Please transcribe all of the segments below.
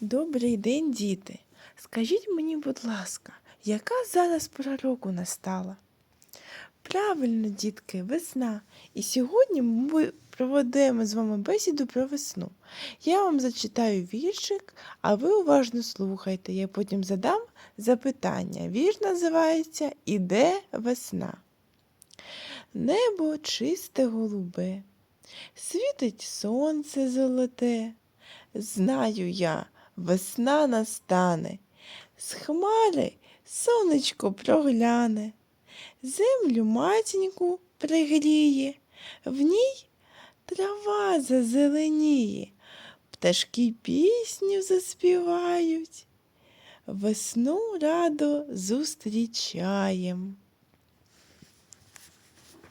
Добрий день, діти. Скажіть мені, будь ласка, яка зараз пора року настала? Правильно, дітки, весна. І сьогодні ми проведемо з вами бесіду про весну. Я вам зачитаю віршик, а ви уважно слухайте. Я потім задам запитання. Вірш називається Іде весна. Небо чисте голубе, світить сонце золоте. Знаю я, весна настане, з хмари сонечко прогляне, землю матіньку пригріє, в ній трава зазеленіє, пташки пісню заспівають, весну радо зустрічаєм.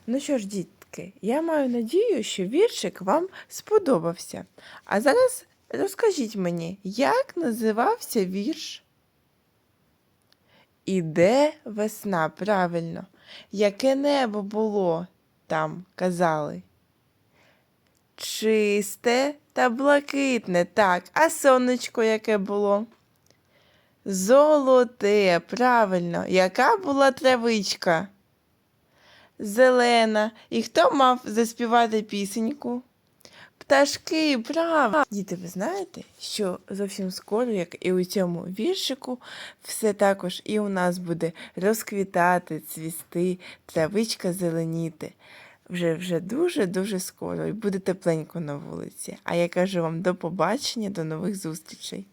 Ну що ж, дітки, я маю надію, що віршик вам сподобався. А зараз розкажіть мені, як називався вірш? Іде весна, правильно. Яке небо було там, казали? Чисте та блакитне, так, а сонечко яке було? Золоте, правильно, яка була травичка? Зелена. І хто мав заспівати пісеньку? Пташки, браво! Діти, ви знаєте, що зовсім скоро, як і у цьому віршику, все також і у нас буде розквітати, цвісти, травичка зеленіти. Вже вже дуже-дуже скоро і буде тепленько на вулиці. А я кажу вам до побачення, до нових зустрічей.